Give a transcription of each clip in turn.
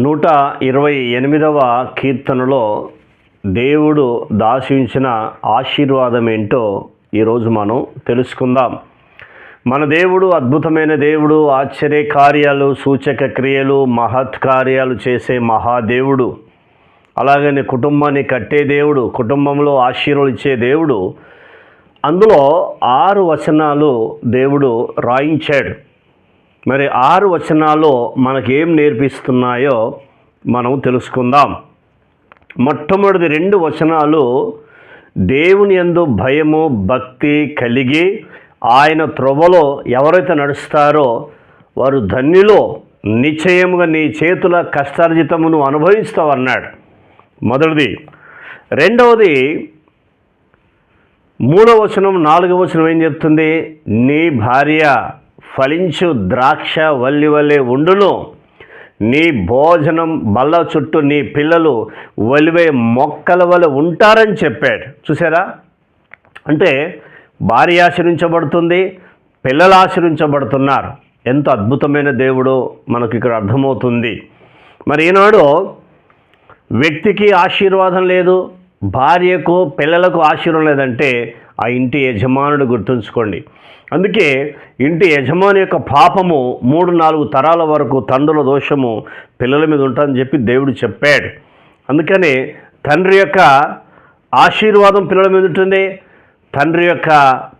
నూట ఇరవై ఎనిమిదవ కీర్తనలో దేవుడు దాశించిన ఆశీర్వాదం ఏంటో ఈరోజు మనం తెలుసుకుందాం. మన దేవుడు అద్భుతమైన దేవుడు ఆశ్చర్య కార్యాలు సూచక క్రియలు మహత్ కార్యాలు చేసే మహాదేవుడు అలాగనే కుటుంబాన్ని కట్టే దేవుడు కుటుంబంలో ఆశీర్వదించే దేవుడు అందులో ఆరు వచనాలు దేవుడు రాయించాడు. మరి ఆరు వచనాలు మనకేం నేర్పిస్తున్నాయో మనం తెలుసుకుందాం. మొట్టమొదటి రెండు వచనాలు దేవుని ఎందు భయము భక్తి కలిగి ఆయన త్రొవలో ఎవరైతే నడుస్తారో వారు ధన్యులో నిశ్చయముగా నీ చేతుల కష్టార్జితమును అనుభవిస్తావన్నాడు. మొదటిది. రెండవది మూడవ వచనం నాలుగవ వచనం ఏం చెప్తుంది? నీ భార్య ఫలించు ద్రాక్ష వల్లి వల్లే ఉండును. నీ భోజనం బల్ల చుట్టూ నీ పిల్లలు వలివే మొక్కల వల్ల ఉంటారని చెప్పాడు. చూసారా? అంటే భార్య ఆశ్రయించబడుతుంది పిల్లలు ఆశ్రయించబడుతున్నారు ఎంత అద్భుతమైన దేవుడు మనకు ఇక్కడ అర్థమవుతుంది. మరి ఈనాడు వ్యక్తికి ఆశీర్వాదం లేదు భార్యకు పిల్లలకు ఆశీర్వాదం లేదంటే ఆ ఇంటి యజమానుడు గుర్తుంచుకోండి. అందుకే ఇంటి యజమాని యొక్క పాపము మూడు నాలుగు తరాల వరకు తండ్రుల దోషము పిల్లల మీద ఉంటుందని చెప్పి దేవుడు చెప్పాడు. అందుకని తండ్రి యొక్క ఆశీర్వాదం పిల్లల మీద ఉంటుంది తండ్రి యొక్క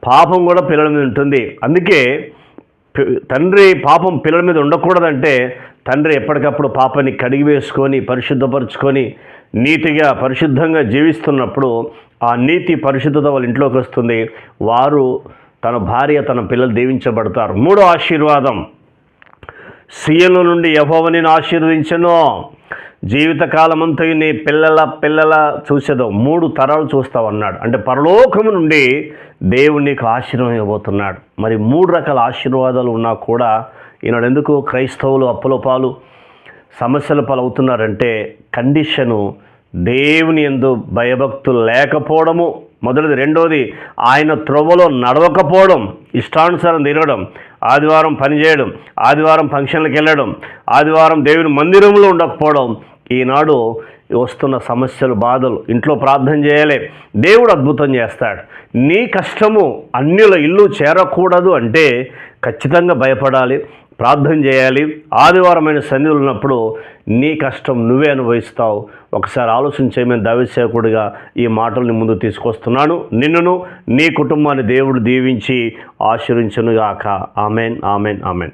పాపం కూడా పిల్లల మీద ఉంటుంది. అందుకే తండ్రి పాపం పిల్లల మీద ఉండకూడదంటే తండ్రి ఎప్పటికప్పుడు పాపాన్ని కడిగి వేసుకొని పరిశుద్ధపరుచుకొని నీతిగా పరిశుద్ధంగా జీవిస్తున్నప్పుడు ఆ నీతి పరిశుద్ధత వాళ్ళ ఇంట్లోకి వస్తుంది. వారు తన భార్య తన పిల్లలు దీవించబడతారు. మూడో ఆశీర్వాదం. సీఎం నుండి యహోవని ఆశీర్వదించను. జీవితకాలమంతా నీ పిల్లల పిల్లల చూసేదో మూడు తరాలు చూస్తావు అన్నాడు. అంటే పరలోకము నుండి దేవుడు నీకు ఆశీర్వాదం ఇవ్వబోతున్నాడు. మరి మూడు రకాల ఆశీర్వాదాలు ఉన్నా కూడా ఈనాడు ఎందుకు క్రైస్తవులు అప్పుల పాలు సమస్యల పాలవుతున్నారంటే కండిషను దేవుని ఎందు భయభక్తులు లేకపోవడము. మొదటిది. రెండోది ఆయన త్రొవలో నడవకపోవడం ఇష్టానుసారం తిరగడం ఆదివారం పనిచేయడం ఆదివారం ఫంక్షన్లకు వెళ్ళడం ఆదివారం దేవుని మందిరంలో ఉండకపోవడం ఈనాడు వస్తున్న సమస్యలు బాధలు ఇంట్లో ప్రార్థన చేయాలి. దేవుడు అద్భుతం చేస్తాడు. నీ కష్టము అన్యుల ఇల్లు చేరకూడదు అంటే ఖచ్చితంగా భయపడాలి ప్రార్థన చేయాలి. ఆదివారమైన సన్నిధులు ఉన్నప్పుడు నీ కష్టం నువ్వే అనుభవిస్తావు. ఒకసారి ఆలోచించేమని దవిసేకుడిగా ఈ మాటల్ని ముందు తీసుకొస్తున్నాను నిన్నును నీ కుటుంబాన్ని దేవుడు దీవించి ఆశీర్వించునుగాక. Amen amen amen.